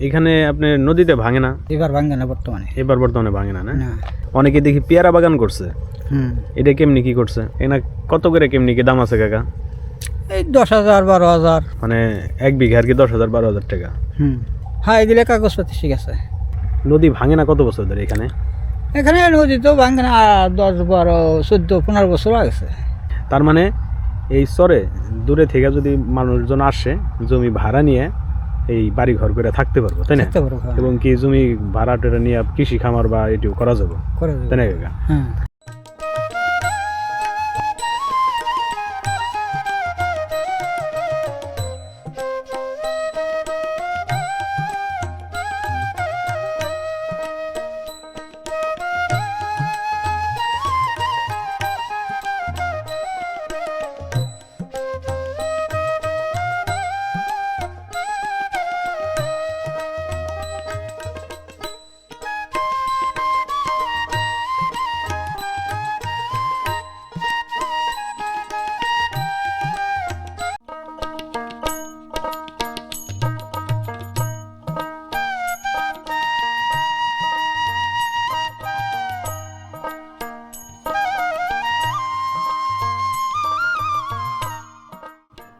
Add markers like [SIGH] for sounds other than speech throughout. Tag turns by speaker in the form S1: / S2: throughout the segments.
S1: এখানে আপনি নদীতে ভাঙে না?
S2: এবার ভাঙ্গে না বর্তমানে।
S1: এবার বর্তমানে ভাঙে না না? অনেকে দেখি পেয়ারা বাগান করছে।
S2: হুম।
S1: এটা কেমনি কি করছে? এনা কত করে কেমনি কি দাম আছে কাকা?
S2: এই দশ হাজার বারো হাজার।
S1: মানে এক বিঘা আর কি দশ হাজার বারো হাজার টাকা।
S2: হুম। হ্যাঁ এগুলো কাগজপাতি ঠিক আছে।
S1: নদী ভাঙে না কত বছর ধরে এখানে?
S2: এখানে নদী তো ভাঙ্গে না দশ বারো চোদ্দ পনেরো বছর আগেছে
S1: তার মানে এই চরে দূরে থেকে যদি মানুষজন আসে জমি ভাড়া নিয়ে এই বাড়ি ঘর করে থাকতে পারব তাই না?
S2: হ্যাঁ।
S1: এবং কি জমি ভাড়া টেরা নিয়ে কৃষি খামার বা এটিও করা যাবে। তাই না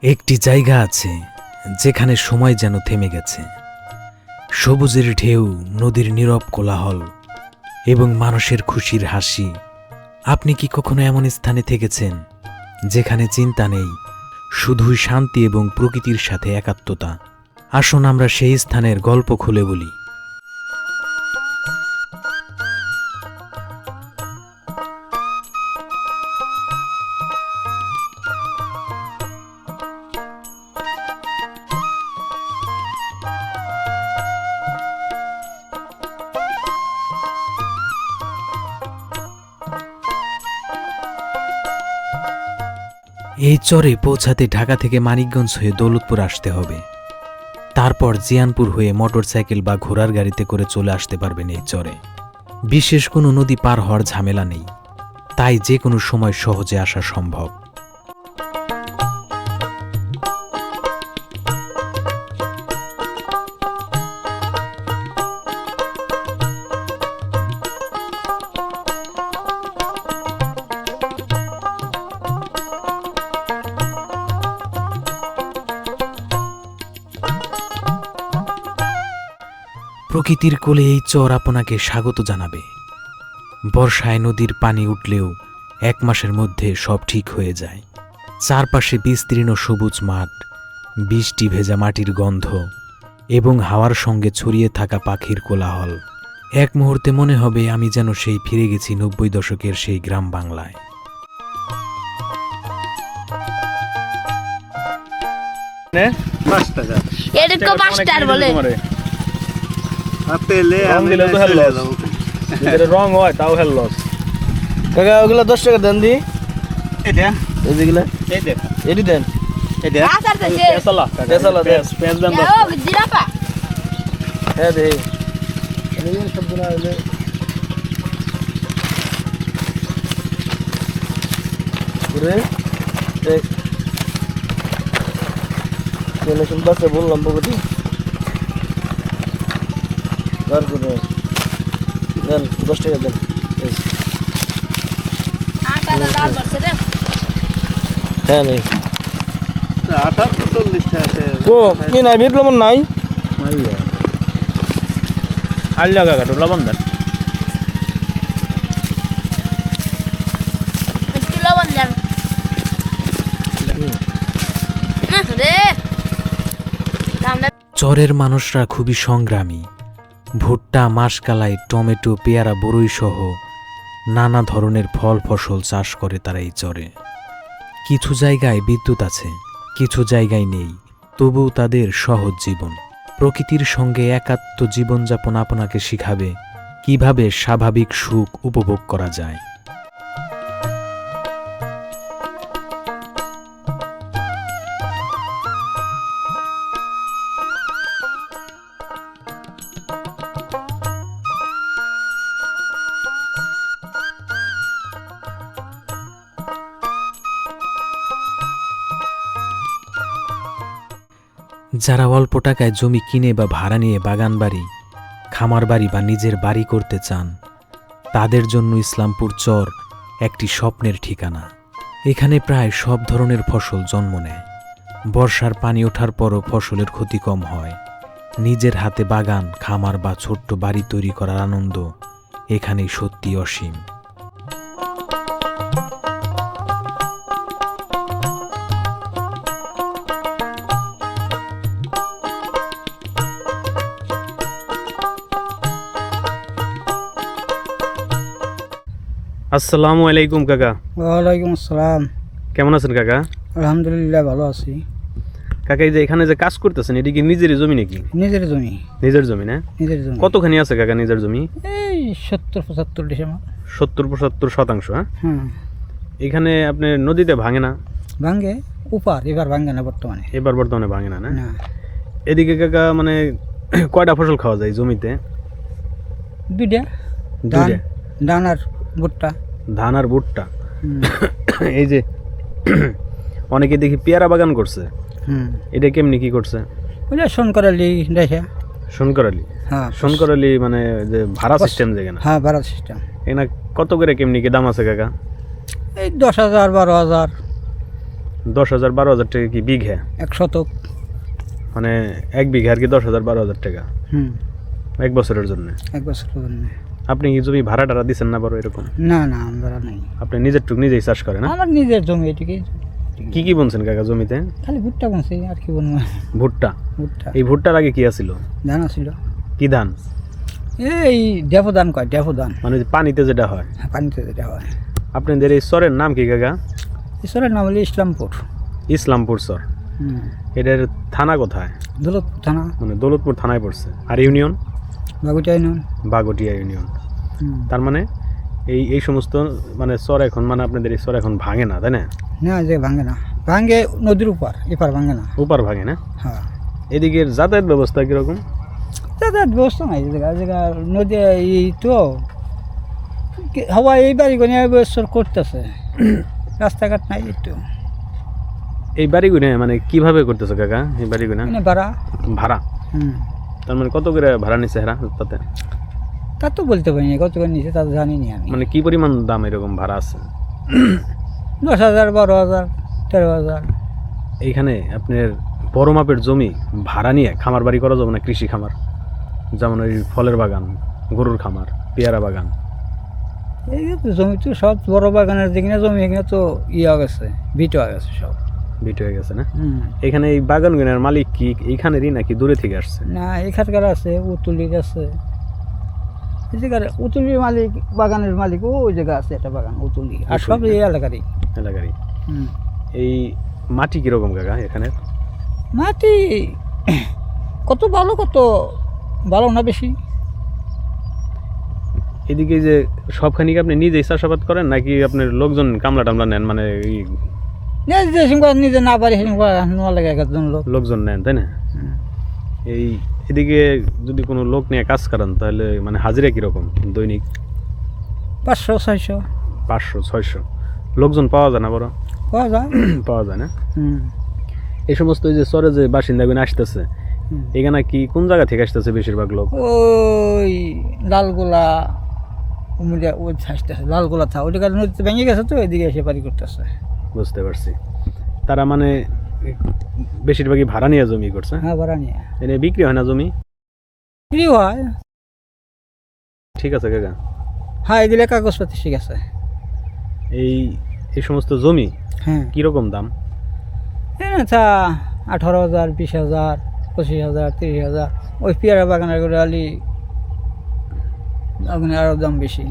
S3: একটি জায়গা আছে যেখানে সময় যেন থেমে গেছে। সবুজের ঢেউ, নদীর নীরব কোলাহল এবং মানুষের খুশির হাসি। আপনি কি কখনো এমন স্থানে থেকেছেন যেখানে চিন্তা নেই, শুধুই শান্তি এবং প্রকৃতির সাথে একাত্মতা? আসুন আমরা সেই স্থানের গল্প খুলে বলি। এই চরে পৌঁছাতে ঢাকা থেকে মানিকগঞ্জ হয়ে দৌলতপুর আসতে হবে। তারপর জিয়ানপুর হয়ে মোটর সাইকেল বা ঘোড়ার গাড়িতে করে চলে আসতে পারবেন এই চরে। বিশেষ কোনো নদী পার হওয়ার ঝামেলা নেই। তাই যে কোনো সময় সহজে আসা সম্ভব। প্রকৃতির কোলে এই চর আপনাকে স্বাগত জানাবে। বর্ষায় নদীর পানি উঠলেও এক মাসের মধ্যে সব ঠিক হয়ে যায়। চারপাশে বিস্তীর্ণ সবুজ মাঠ বৃষ্টি ভেজা মাটির গন্ধ এবং হাওয়ার সঙ্গে ছড়িয়ে থাকা পাখির কোলাহল। এক মুহূর্তে মনে হবে আমি যেন সেই ফিরে গেছি নব্বই দশকের সেই গ্রাম বাংলায়।
S1: পাঁচ টাকা।
S4: এরকম মাস্টার বলে।
S1: রং দিলে তো হেল লস যদি রং হয় তাও হেল লস
S5: কাকা ওগুলো দশ টাকা দেন দি।
S1: এটা
S5: এই যেগুলা
S1: এই দেখ
S5: এটি দেন।
S1: এটা
S4: আসার থেকে
S1: পেঁচালা
S5: পেঁচালা দেন।
S1: পেঁচ দেন দশ
S4: ও জিরাফা।
S5: হ্যাঁ দে। হলে করে কেন বললাম বগটি দেন দশ টাকা দেন। হ্যাঁ নেই।
S1: আঠাশ চল্লিশ টাকা
S5: ও কি নাই? বিট লবণ নাই?
S1: বন্ধন
S3: চরের মানুষরা খুবই সংগ্রামী। ভুট্টা, মাসকালাই, টমেটো, পেয়ারা বরুই সহ নানা ধরনের ফল ফসল চাষ করে তারা এই চরে। কিছু জায়গায় বিদ্যুৎ আছে, কিছু জায়গায় নেই, তবুও তাদের সহজ জীবন। প্রকৃতির সঙ্গে একাত্ম জীবনযাপন আপনাকে শিখাবে কীভাবে স্বাভাবিক সুখ উপভোগ করা যায়। যারা অল্প টাকায় জমি কিনে বা ভাড়া নিয়ে বাগান বাড়ি, খামার বাড়ি বা নিজের বাড়ি করতে চান, তাদের জন্য ইসলামপুর চর একটি স্বপ্নের ঠিকানা। এখানে প্রায় সব ধরনের ফসল জন্ম নেয়। বর্ষার পানি ওঠার পরও ফসলের ক্ষতি কম হয়। নিজের হাতে বাগান, খামার বা ছোট্ট বাড়ি তৈরি করার আনন্দ এখানেই সত্যি অসীম।
S1: আসসালামু আলাইকুম কাকা।
S2: ওয়ালাইকুম আসসালাম।
S1: কেমন আছেন কাকা?
S2: আলহামদুলিল্লাহ ভালো আছি।
S1: কাকা এই যে এখানে যে কাজ করতেছেন এটি কি নিজেরই জমি নাকি?
S2: নিজের জমি।
S1: নিজের জমি না?
S2: নিজের জমি।
S1: কতখানি আছে কাকা নিজের জমি?
S2: এই সত্তর পঁচাত্তর ডিসেম্বর।
S1: সত্তর পঁচাত্তর শতাংশ হ্যাঁ? এখানে আপনি নদীতে ভাঙে না?
S2: ভাঙ্গে উপার এবার ভাঙ্গে না বর্তমানে।
S1: এবার বর্তমানে ভাঙে না না? এদিকে কাকা মানে [CLEARS THROAT] কয়টা ফসল খাওয়া যায় জমিতে?
S2: দুইটা। ধান
S1: দুইটা
S2: ধান আর ভুট্টা।
S1: ধান আর ভুট্টা। এই যে অনেকে দেখি পেয়ারা বাগান করছে।
S2: হুম।
S1: এটা কেমনি কি করছে?
S2: ওইটা শোন করালি দেখে।
S1: সোনকরালি
S2: হ্যাঁ।
S1: সোনকরালি মানে যে ভাড়া সিস্টেম যেখানে
S2: হ্যাঁ ভাড়া সিস্টেম
S1: এখানে কত করে কেমনি কি দাম আছে কাকা?
S2: এই দশ হাজার বারো হাজার।
S1: দশ হাজার বারো হাজার টাকা কি বিঘে?
S2: এক শতক।
S1: মানে এক বিঘে আর কি দশ হাজার বারো হাজার টাকা।
S2: হুম।
S1: এক বছরের জন্য।
S2: এক বছর জন্য।
S1: আপনি কি জমি ভাড়া টাড়া দিচ্ছেন না বড় এরকম?
S2: না না আমরা নেই।
S1: আপনি নিজের টুক নিজেই চাষ করেন না
S2: আমার নিজের জমি এটিকে
S1: কি কি বুনছেন কাকা জমিতে?
S2: খালি ভুট্টা বলছি আর কি বলব
S1: ভুট্টা?
S2: ভুট্টা।
S1: এই ভুট্টার আগে কি আছিল?
S2: ধান ছিল
S1: কি ধান?
S2: এই দেবদান কয় দেবদান
S1: মানে যে পানিতে যেটা হয়।
S2: পানিতে যেটা হয়।
S1: আপনাদের এই সরের নাম কি কাকা?
S2: ঈশ্বরের নাম হলো ইসলামপুর।
S1: ইসলামপুর
S2: হুম।
S1: এটার থানা কোথায়?
S2: দৌলতপুর থানা।
S1: মানে দৌলতপুর থানায় পড়ছে। আর ইউনিয়ন?
S2: বাগুটাই নন
S1: বাগটিয়া ইউনিয়ন। তার মানে এই এই সমস্ত মানে চর এখন মানে আপনাদের এই চর এখন ভাঙে না তাই না?
S2: না যে ভাঙে না। ভাঙে নদীর উপর এপার ভাঙে না।
S1: উপার ভাঙে না?
S2: হ্যাঁ।
S1: এদিকের যাতায়াত ব্যবস্থা কীরকম?
S2: যাতায়াত ব্যবস্থা নাই জায়গা নদী এই তো হাওয়া এই বাড়ি কোনে ব্যবস্থা করতেছে। রাস্তাঘাট নাই একটু
S1: এই বাড়িগুলো মানে কীভাবে করতেছে কাকা এই বাড়িগুলো?
S2: মানে ভাড়া।
S1: ভাড়া?
S2: হুম।
S1: তার মানে কত করে ভাড়া নিচ্ছে হেরা তাতে?
S2: তা তো বলতে পারি না কত করে নিচে তা তো জানি নি আমি।
S1: মানে কি পরিমাণ দাম এরকম ভাড়া আছে?
S2: দশ হাজার বারো হাজার তেরো হাজার।
S1: এইখানে আপনার বড় মাপের জমি ভাড়া নিয়ে খামার বাড়ি করা যাবে না কৃষি খামার? যেমন ওই ফলের বাগান গরুর খামার পেয়ারা বাগান।
S2: এই জমি তো সব বড় বাগানের যেখানে জমি এখানে তো ইয়ে হয়ে গেছে বিট হয়ে গেছে সব।
S1: বিট হয়ে গেছে না? এখানে এই বাগানগুলোর মালিক কি এইখানেরই নাকি দূরে থেকে আসছে?
S2: না এখানকার আছে উতুলির আছে। এই জায়গার উতুলির মালিক বাগানের মালিক ওই জায়গা আছে একটা বাগান উতুলি। আর সব এই এলাকারই।
S1: এলাকারই। এই মাটি কীরকম কাকা এখানে
S2: মাটি কত ভালো কত ভালো না বেশি?
S1: এদিকে যে সবখানি আপনি নিজেই চাষাবাদ করেন নাকি আপনার লোকজন কামলা টামলা নেন? মানে
S2: নিজে নিজে না পারি সিংহ লাগে একজন লোক।
S1: লোকজন নেন তাই না। এই এদিকে যদি কোনো লোক নিয়ে কাজ করেন তাহলে মানে হাজিরা কীরকম দৈনিক?
S2: পাঁচশো ছয়শো।
S1: পাঁচশো ছয়শো। লোকজন পাওয়া যায় না বড়
S2: পাওয়া যায়। [CLEARS THROAT]
S1: পাওয়া যায় না? এই সমস্ত ওই যে চরে যে বাসিন্দাগুলো আসতেছে এখানে কি কোন জায়গা থেকে আসতেছে বেশিরভাগ লোক?
S2: ওই লালগোলা ওই আসতেছে লালগোলা থা ওইটা নদীতে ভেঙে গেছে তো এদিকে এসে পারি করতেছে।
S1: বুঝতে পারছি। তারা মানে বেশিরভাগই ভাড়া নিয়ে জমি করছে?
S2: হ্যাঁ ভাড়া নিয়ে।
S1: এনে বিক্রি হয় না জমি?
S2: ফ্রি হয়।
S1: ঠিক আছে কাকা।
S2: হ্যাঁ এগুলো কাগজপাতি ঠিক আছে।
S1: এই এই সমস্ত জমি
S2: হ্যাঁ।
S1: কীরকম দাম?
S2: হ্যাঁ আচ্ছা আঠারো হাজার বিশ হাজার পঁচিশ হাজার তিরিশ হাজার। ওই পেয়ারা বাগানের করে আলি আরও দাম বেশি।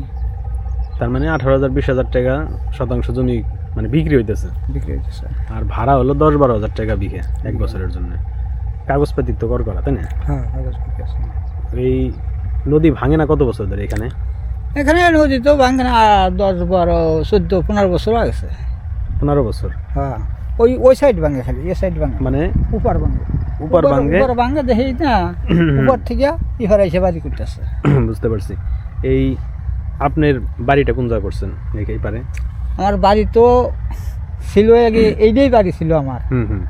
S1: তার মানে আঠারো হাজার বিশ হাজার টাকা শতাংশ জমি মানে বিক্রি হইতেছে।
S2: বিক্রি হইতেছে।
S1: আর ভাড়া হলো দশ বারো হাজার টাকা বিঘে এক বছরের জন্য। কাগজপাতি তো কর করা তাই না?
S2: হ্যাঁ কাগজপাতি আছে।
S1: এই নদী ভাঙে না কত বছর ধরে এখানে?
S2: এখানে নদী তো ভাঙে না দশ বারো চোদ্দ পনেরো বছর গেছে
S1: পনেরো বছর?
S2: হ্যাঁ ওই ওই সাইড ভাঙে খালি এ সাইড ভাঙে।
S1: মানে
S2: উপার ভাঙে।
S1: উপার ভাঙে?
S2: উপর ভাঙে দেখি না [CLEARS THROAT] উপর থেকে ইফার এসে বাড়ি করতেছে। [CLEARS THROAT]
S1: বুঝতে পারছি। এই আপনার বাড়িটা কোন জায়গা করছেন? এই পারে?
S2: আমার বাড়ি তো ছিল আগে এইটাই বাড়ি ছিল আমার।
S1: হুম হুম।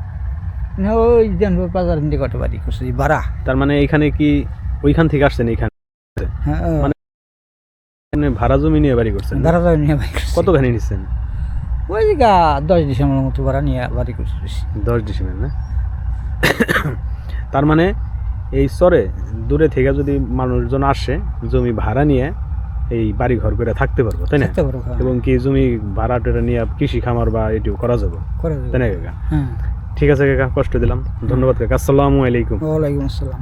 S2: না ওই জানব বাজার নিকটে বাড়ি করছে ভাড়া।
S1: তার মানে এইখানে কি ওইখান থেকে আসছেন এইখানে
S2: হ্যাঁ
S1: মানে- ভাড়া জমি নিয়ে বাড়ি করছেন?
S2: ভাড়া যাবে নিয়ে বাড়ি করছে।
S1: কতখানি নিচ্ছেন
S2: ওই জায়গা দশ ডিসেম্বর মতো ভাড়া নিয়ে বাড়ি করছে।
S1: দশ ডিসেম্বর না? তার মানে এই চরে দূরে থেকে যদি মানুষজন আসে জমি ভাড়া নিয়ে এই বাড়ি ঘর করে থাকতে পারব তাই না?
S2: হ্যাঁ।
S1: এবং কি জমি ভাড়া টেরা নিয়ে কৃষি খামার বা এটিও করা যাবে? তাই না কাকা?
S2: হ্যাঁ।
S1: ঠিক আছে কাকা কষ্ট দিলাম। ধন্যবাদ কাকা। আসসালামু আলাইকুম।
S2: ওয়ালাইকুম আসসালাম।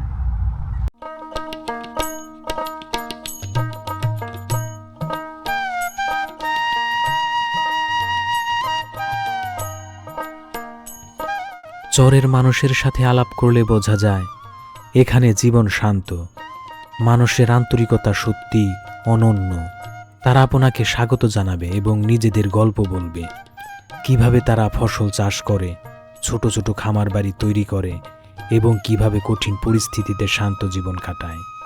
S3: চরের মানুষের সাথে আলাপ করলে বোঝা যায় এখানে জীবন শান্ত। মানুষের আন্তরিকতা সত্যি অনন্য। তারা আপনাকে স্বাগত জানাবে এবং নিজেদের গল্প বলবে। কীভাবে তারা ফসল চাষ করে, ছোট ছোট খামার বাড়ি তৈরি করে এবং কীভাবে কঠিন পরিস্থিতিতে শান্ত জীবন কাটায়।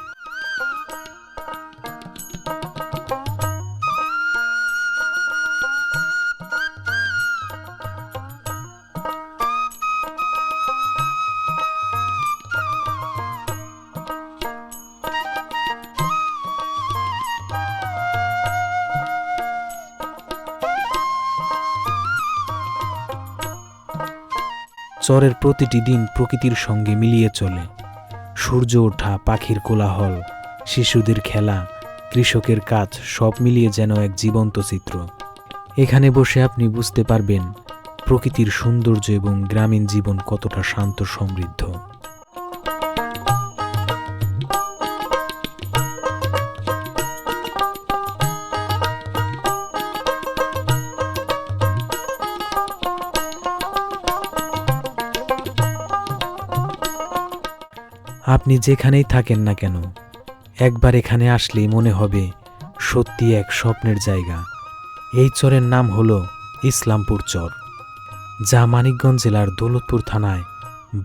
S3: চরের প্রতিটি দিন প্রকৃতির সঙ্গে মিলিয়ে চলে। সূর্য ওঠা, পাখির কোলাহল, শিশুদের খেলা, কৃষকের কাজ, সব মিলিয়ে যেন এক জীবন্ত চিত্র। এখানে বসে আপনি বুঝতে পারবেন প্রকৃতির সৌন্দর্য এবং গ্রামীণ জীবন কতটা শান্ত সমৃদ্ধ। আপনি যেখানেই থাকেন না কেন, একবার এখানে আসলেই মনে হবে সত্যি এক স্বপ্নের জায়গা। এই চরের নাম হল ইসলামপুর চর, যা মানিকগঞ্জ জেলার দৌলতপুর থানায়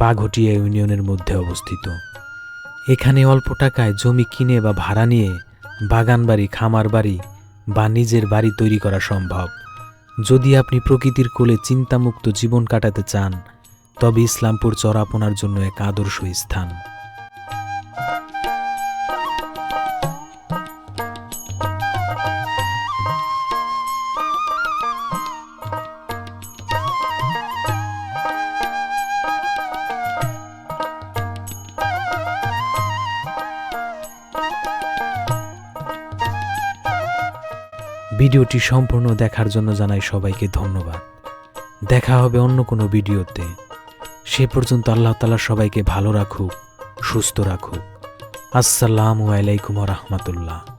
S3: বাঘটিয়া ইউনিয়নের মধ্যে অবস্থিত। এখানে অল্প টাকায় জমি কিনে বা ভাড়া নিয়ে বাগান বাড়ি খামার বাড়ি বা নিজের বাড়ি তৈরি করা সম্ভব। যদি আপনি প্রকৃতির কোলে চিন্তামুক্ত জীবন কাটাতে চান, তবে ইসলামপুর চর আপনার জন্য এক আদর্শ স্থান। ভিডিওটি সম্পূর্ণ দেখার জন্য জানাই সবাইকে ধন্যবাদ। দেখা হবে অন্য কোনো ভিডিওতে। সে পর্যন্ত আল্লাহ তালা সবাইকে ভালো রাখুক, সুস্থ রাখুক। আসসালামু আলাইকুম রহমতুল্লাহ।